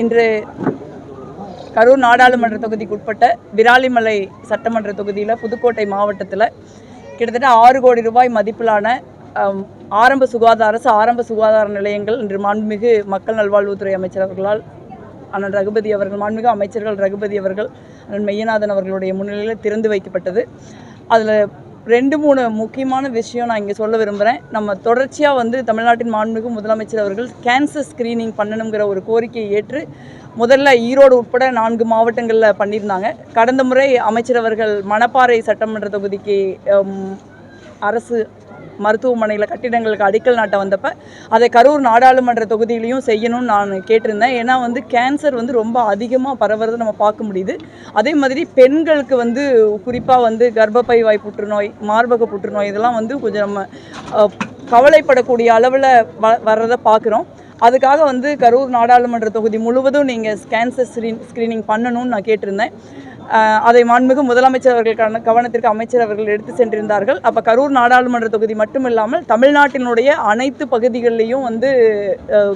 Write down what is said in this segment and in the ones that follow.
இன்று கரூர் நாடாளுமன்ற தொகுதிக்கு உட்பட்ட விராலிமலை சட்டமன்ற தொகுதியில் புதுக்கோட்டை மாவட்டத்தில் கிட்டத்தட்ட ஆறு கோடி ரூபாய் மதிப்பிலான ஆரம்ப சுகாதார அரசு ஆரம்ப சுகாதார நிலையங்கள் இன்று மாண்புமிகு மக்கள் நல்வாழ்வுத்துறை அமைச்சர் அவர்களால் அண்ணன் ரகுபதி அவர்கள் மாண்புமிகு அமைச்சர்கள் ரகுபதி அவர்கள் அண்ணன் மெய்யநாதன் அவர்களுடைய முன்னிலையில் திறந்து வைக்கப்பட்டது. அதில் ரெண்டு மூணு முக்கியமான விஷயம் நான் இங்கே சொல்ல விரும்புகிறேன் நம்ம தொடர்ச்சியாக வந்து தமிழ்நாட்டின் மாண்புமிகு முதலமைச்சர் அவர்கள் கேன்சர் ஸ்க்ரீனிங் பண்ணணுங்கிற ஒரு கோரிக்கையை ஏற்று முதல்ல ஈரோடு உட்பட நான்கு மாவட்டங்களில் பண்ணியிருந்தாங்க. கடந்த முறை அமைச்சர் அவர்கள் மணப்பாறை சட்டமன்ற தொகுதிக்கு அரசு மருத்துவமனையில் கட்டிடங்களுக்கு அடிக்கல் நாட்ட வந்தப்ப அதை கரூர் நாடாளுமன்ற தொகுதியிலையும் செய்யணும்னு நான் கேட்டிருந்தேன். ஏன்னா வந்து கேன்சர் வந்து ரொம்ப அதிகமாக பரவுறதை நம்ம பார்க்க முடியுது. அதே மாதிரி பெண்களுக்கு வந்து குறிப்பாக வந்து கர்ப்பப்பை வாய் புற்றுநோய் மார்பக புற்றுநோய் இதெல்லாம் வந்து கொஞ்சம் நம்ம கவலைப்படக்கூடிய அளவில் வ வர்றதை பார்க்குறோம். அதுக்காக வந்து கரூர் நாடாளுமன்ற தொகுதி முழுவதும் நீங்கள் கேன்சர் ஸ்க்ரீன் ஸ்க்ரீனிங் பண்ணணும்னு நான் கேட்டிருந்தேன். அதை மாண்புமிகு முதலமைச்சர் அவர்களுக்கான கவனத்திற்கு அமைச்சர் அவர்கள் எடுத்து சென்றிருந்தார்கள். அப்போ கரூர் நாடாளுமன்ற தொகுதி மட்டும் இல்லாமல் தமிழ்நாட்டினுடைய அனைத்து பகுதிகளிலையும் வந்து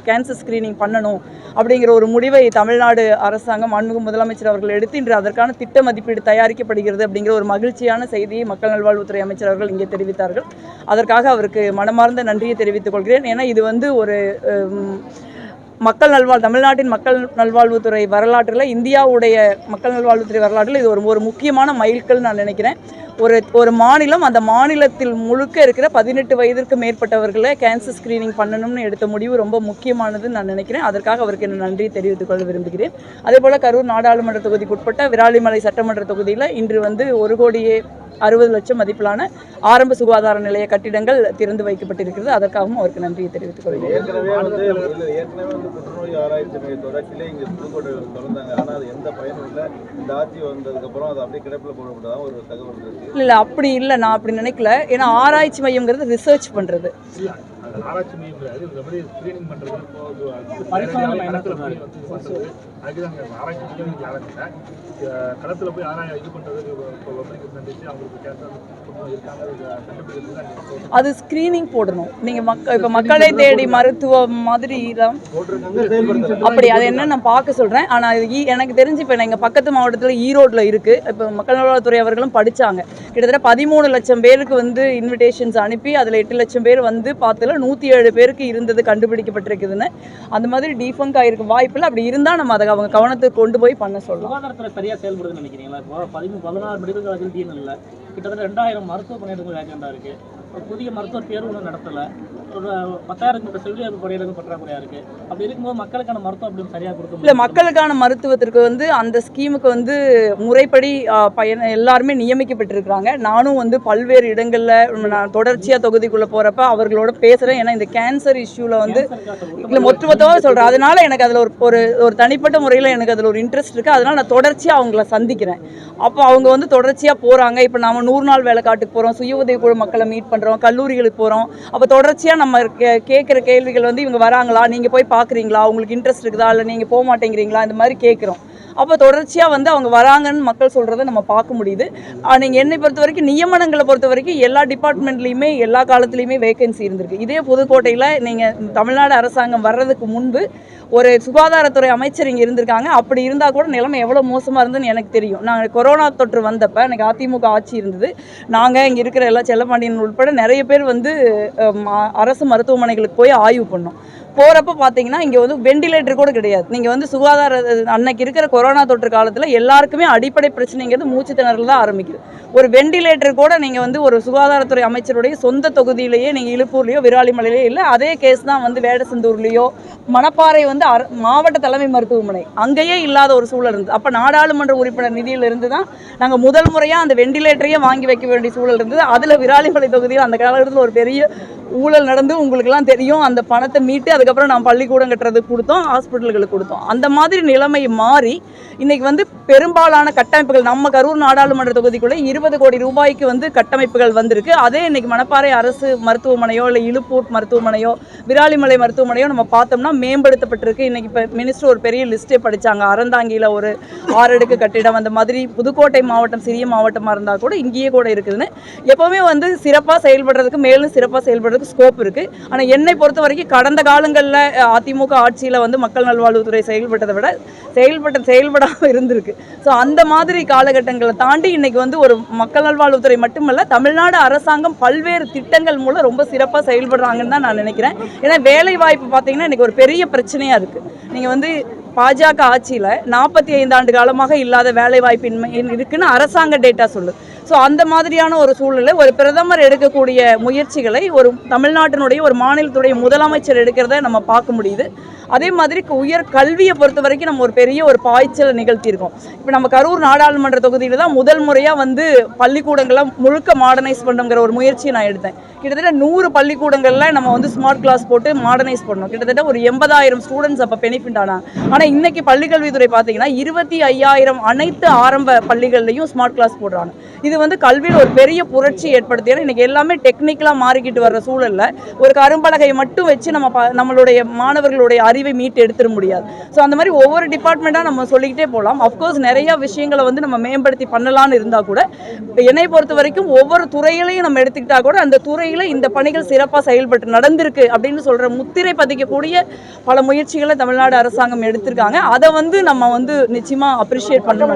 கேன்சர் ஸ்க்ரீனிங் பண்ணணும் அப்படிங்கிற ஒரு முடிவை தமிழ்நாடு அரசாங்கம் மாண்புமிகு முதலமைச்சர் அவர்கள் எடுத்து இன்று அதற்கான திட்ட மதிப்பீடு தயாரிக்கப்படுகிறது அப்படிங்கிற ஒரு மகிழ்ச்சியான செய்தியை மக்கள் நல்வாழ்வுத்துறை அமைச்சர் அவர்கள் இங்கே தெரிவித்தார்கள். அதற்காக அவருக்கு மனமார்ந்த நன்றியை தெரிவித்துக் கொள்கிறேன். ஏன்னா இது வந்து ஒரு மக்கள் நல்வாழ் தமிழ்நாட்டின் மக்கள் நல்வாழ்வுத்துறை வரலாற்றில் இந்தியாவுடைய மக்கள் நல்வாழ்வுத்துறை வரலாற்றில் இது ஒரு ஒரு முக்கியமான மைல்கல் நான் நினைக்கிறேன். ஒரு ஒரு மாநிலம் அந்த மாநிலத்தில் முழுக்க இருக்கிற பதினெட்டு வயதிற்கு மேற்பட்டவர்களை கேன்சர் ஸ்க்ரீனிங் பண்ணணும்னு எடுத்த முடிவு ரொம்ப முக்கியமானதுன்னு நான் நினைக்கிறேன். அதற்காக அவருக்கு என்ன நன்றி தெரிவித்துக் கொள்ள விரும்புகிறேன். அதே போல் கரூர் நாடாளுமன்ற தொகுதிக்குட்பட்ட விராலிமலை சட்டமன்ற தொகுதியில் இன்று வந்து ஒரு கோடியே அறுபது லட்சம் மதிப்பிலான ஆரம்ப சுகாதார நிலைய கட்டிடங்கள் திறந்து வைக்கப்பட்டிருக்கிறது. அதற்காகவும் அவருக்கு நன்றியை தெரிவித்துக் கொள்கிறேன். இல்ல, அப்படி இல்லை. நான் அப்படி நினைக்கல. ஏன்னா ஆராய்ச்சி மையம்ங்கிறது ரிசர்ச் பண்ணுறது ஆராய்ச்சி மையம் கிடையாது எப்படி ஸ்கிரீனிங் அதுக்குதான் இங்க ஆராய்ச்சி மையம் ஆரம்பிச்சா களத்துல போய் ஆராய இது பப்ளிக் சந்திச்சு அவங்களுக்கு இங்க அது ஸ்க்ரீனிங் போடணும். நீங்கள் மக்க இப்போ மக்களை தேடி மருத்துவம் மாதிரி தான் அப்படி அது என்ன நான் பார்க்க சொல்கிறேன் ஆனால் எனக்கு தெரிஞ்சு இப்போ எங்கள் பக்கத்து மாவட்டத்தில் ஈரோட்டில் இருக்குது இப்போ மக்கள் நல்வாழ்வுத்துறை அவர்களும் படித்தாங்க கிட்டத்தட்ட பதிமூணு லட்சம் பேருக்கு வந்து இன்விடேஷன்ஸ் அனுப்பி அதில் எட்டு லட்சம் பேர் வந்து பார்த்ததுல நூற்றி ஏழு பேருக்கு இருந்தது கண்டுபிடிக்கப்பட்டிருக்குதுன்னு. அந்த மாதிரி டீஃபங்க் ஆகிருக்க வாய்ப்பில்லை. அப்படி இருந்தால் நம்ம அதை அவங்க கவனத்துக்கு கொண்டு போய் பண்ண சொல்லலாம். கிட்டத்தட்ட ரெண்டாயிரம் மருத்துவ பணியிடங்கள் வேகண்டா இருக்கு. ஒரு புதிய மருத்துவ தேர்வு ஒன்றும் நடத்தல. ஒரு பத்தாயிரம் கிட்ட செவிலியர் பணியிடங்கள் பற்றாக்குறையா இருக்கு. அப்படி இருக்கும்போது மக்களுக்கான மருத்துவம் அப்படி சரியா கொடுக்க இல்லை? மக்களுக்கான மருத்துவத்திற்கு வந்து அந்த ஸ்கீமுக்கு வந்து முறைப்படி பயன் எல்லாருமே நியமிக்கப்பட்டிருக்கிறாங்க. நானும் வந்து பல்வேறு இடங்களில் நான் தொடர்ச்சியாக தொகுதிக்குள்ளே போகிறப்ப அவர்களோட பேசுகிறேன் ஏன்னா இந்த கேன்சர் இஷ்யூவில் வந்து. இல்லை மொத்தமொத்தமாக சொல்கிறேன் அதனால எனக்கு அதில் ஒரு ஒரு ஒரு தனிப்பட்ட முறையில் எனக்கு அதில் ஒரு இன்ட்ரெஸ்ட் இருக்குது அதனால் நான் தொடர்ச்சியாக அவங்கள சந்திக்கிறேன். அப்போ அவங்க வந்து தொடர்ச்சியாக போகிறாங்க இப்போ நாம நூறு நாள் வேலைக்காட்டுக்கு போகிறோம் சுய உதவிக்குழு மக்களை மீட் பண்ணுறோம் கல்லூரிகளுக்கு போகிறோம் அப்போ தொடர்ச்சியாக நம்ம கே- கேட்குற கேள்விகள் வந்து இவங்க வராங்களா? நீங்கள் போய் பார்க்குறீங்களா? உங்களுக்கு இன்ட்ரெஸ்ட் இருக்குதா? இல்லை நீங்கள் போக மாட்டேங்கிறீங்களா? இந்த மாதிரி கேட்குறோம். அப்போ தொடர்ச்சியாக வந்து அவங்க வராங்கன்னு மக்கள் சொல்கிறத நம்ம பார்க்க முடியுது. நீங்கள் என்னை பொறுத்த வரைக்கும் நியமனங்களை பொறுத்த வரைக்கும் எல்லா டிபார்ட்மெண்ட்லேயுமே எல்லா காலத்துலேயுமே வேகன்சி இருந்திருக்கு. இதே புதுக்கோட்டையில் நீங்கள் தமிழ்நாடு அரசாங்கம் வர்றதுக்கு முன்பு ஒரு சுகாதாரத்துறை அமைச்சர் இங்கே இருந்திருக்காங்க. அப்படி இருந்தால் கூட நிலைமை எவ்வளோ மோசமாக இருந்ததுன்னு எனக்கு தெரியும். நாங்கள் கொரோனா தொற்று வந்தப்போ எனக்கு அதிமுக ஆட்சி இருந்தது. நாங்கள் இங்கே இருக்கிற எல்லா செல்லப்பாண்டியன் உட்பட நிறைய பேர் வந்து அரசு மருத்துவமனைகளுக்கு போய் ஆய்வு பண்ணோம். போகிறப்ப பார்த்தீங்கன்னா இங்கே வந்து வெண்டிலேட்டர் கூட கிடையாது. நீங்கள் வந்து சுகாதார அன்னைக்கு இருக்கிற கொரோனா தொற்று காலத்தில் எல்லாருக்குமே அடிப்படை பிரச்சனைங்கிறது மூச்சு திணறல் தான் ஆரம்பிக்குது. ஒரு வெண்டிலேட்டர் கூட நீங்கள் வந்து ஒரு சுகாதாரத்துறை அமைச்சருடைய சொந்த தொகுதியிலேயே நீங்கள் இழுப்பூர்லேயோ விராலிமலையிலேயோ இல்லை அதே கேஸ் தான் வந்து வேடசந்தூர்லேயோ மணப்பாறை வந்து அர மாவட்ட தலைமை மருத்துவமனை அங்கேயே இல்லாத ஒரு சூழல் இருந்தது. அப்போ நாடாளுமன்ற உறுப்பினர் நிதியிலிருந்து தான் நாங்கள் முதல் முறையாக அந்த வெண்டிலேட்டரையே வாங்கி வைக்க வேண்டிய சூழல் இருந்தது. அதில் விராலிமலை தொகுதியில் அந்த காலகட்டத்தில் ஒரு பெரிய ஊழல் நடந்து உங்களுக்கெல்லாம் தெரியும். அந்த பணத்தை மீட்டு அதுக்கப்புறம் நான் பள்ளிக்கூடம் கட்டுறதுக்கு கொடுத்தோம் ஹாஸ்பிட்டல்களுக்கு கொடுத்தோம். அந்த மாதிரி நிலைமை மாறி இன்னைக்கு வந்து பெரும்பாலான கட்டமைப்புகள் நம்ம கரூர் நாடாளுமன்ற தொகுதிக்குள்ளே இருபது கோடி ரூபாய்க்கு வந்து கட்டமைப்புகள் வந்திருக்கு. அதே இன்னைக்கு மணப்பாறை அரசு மருத்துவமனையோ இல்லை இழுப்பூர் மருத்துவமனையோ விராலிமலை மருத்துவமனையோ நம்ம பார்த்தோம்னா மேம்படுத்தப்பட்டிருக்கு. இன்னைக்கு இப்போ மினிஸ்டர் ஒரு பெரிய லிஸ்ட்டே படித்தாங்க அறந்தாங்கியில் ஒரு ஆறடுக்கு கட்டிடம் அந்த மாதிரி புதுக்கோட்டை மாவட்டம் சிறிய மாவட்டமாக இருந்தால் கூட இங்கேயே கூட இருக்குதுன்னு. எப்போவுமே வந்து சிறப்பாக செயல்படுறதுக்கு மேலும் சிறப்பாக செயல்படுறதுக்கு அளவுக்கு ஸ்கோப் இருக்குது ஆனால் என்னை பொறுத்த வரைக்கும் கடந்த காலங்களில் அதிமுக ஆட்சியில் வந்து மக்கள் நல்வாழ்வுத்துறை செயல்பட்டதை விட செயல்பட்ட செயல்படாமல் இருந்திருக்கு. ஸோ அந்த மாதிரி காலகட்டங்களை தாண்டி இன்றைக்கி வந்து ஒரு மக்கள் நல்வாழ்வுத்துறை மட்டுமல்ல தமிழ்நாடு அரசாங்கம் பல்வேறு திட்டங்கள் மூலம் ரொம்ப சிறப்பாக செயல்படுறாங்கன்னு தான் நான் நினைக்கிறேன். ஏன்னா வேலை வாய்ப்பு பார்த்தீங்கன்னா இன்றைக்கி ஒரு பெரிய பிரச்சனையாக இருக்குது நீங்கள் வந்து பாஜக ஆட்சியில் நாற்பத்தி ஐந்து ஆண்டு காலமாக இல்லாத வேலை வாய்ப்பின்மை இருக்குன்னு அரசாங்க டேட்டா சொல்லுது. ஸோ அந்த மாதிரியான ஒரு சூழ்நிலை ஒரு பிரதமர் எடுக்கக்கூடிய முயற்சிகளை ஒரு தமிழ்நாட்டினுடைய ஒரு மாநிலத்துடைய முதலமைச்சர் எடுக்கிறத நம்ம பார்க்க முடியுது. அதே மாதிரி உயர் கல்வியை பொறுத்த வரைக்கும் நம்ம ஒரு பெரிய ஒரு பாய்ச்சலை நிகழ்த்தியிருக்கோம். இப்போ நம்ம கரூர் நாடாளுமன்ற தொகுதியில் தான் முதல் முறையாக வந்து பள்ளிக்கூடங்களை முழுக்க மாடர்னைஸ் பண்ணுங்கிற ஒரு முயற்சியை நான் எடுத்தேன். கிட்டத்தட்ட நூறு பள்ளிக்கூடங்களில் நம்ம வந்து ஸ்மார்ட் கிளாஸ் போட்டு மாடர்னைஸ் பண்ணோம். கிட்டத்தட்ட ஒரு எண்பதாயிரம் ஸ்டூடெண்ட்ஸ் அப்போ பெனிஃபிட் ஆனாங்க. ஆனால் இன்னைக்கு பள்ளிக்கல்வித்துறை பார்த்தீங்கன்னா இருபத்தி ஐயாயிரம் அனைத்து ஆரம்ப பள்ளிகள்லையும் ஸ்மார்ட் கிளாஸ் போடுறாங்க. இது இது வந்து கல்வியில் ஒரு பெரிய புரட்சி ஏற்படுத்தி ஏன்னா இன்னைக்கு எல்லாமே டெக்னிக்கலாக மாறிக்கிட்டு வர்ற சூழல்ல ஒரு கரும்பலகையை மட்டும் வச்சு நம்ம ப- நம்மளுடைய மாணவர்களுடைய அறிவை மீட்டு எடுத்துட முடியாது. ஸோ அந்த மாதிரி ஒவ்வொரு டிபார்ட்மெண்ட்டாக நம்ம சொல்லிக்கிட்டே போகலாம் அஃப்கோர்ஸ் நிறைய விஷயங்களை வந்து நம்ம மேம்படுத்தி பண்ணலாம்னு இருந்தால் கூட என்னை பொறுத்த வரைக்கும் ஒவ்வொரு துறையிலையும் நம்ம எடுத்துக்கிட்டா கூட அந்த துறையில் இந்த பணிகள் சிறப்பாக செயல்பட்டு நடந்திருக்கு அப்படின்னு சொல்கிற முத்திரை பதிக்கக்கூடிய பல முயற்சிகளை தமிழ்நாடு அரசாங்கம் எடுத்திருக்காங்க. அதை வந்து நம்ம வந்து நிச்சயமாக அப்ரிஷியேட் பண்ணணும்.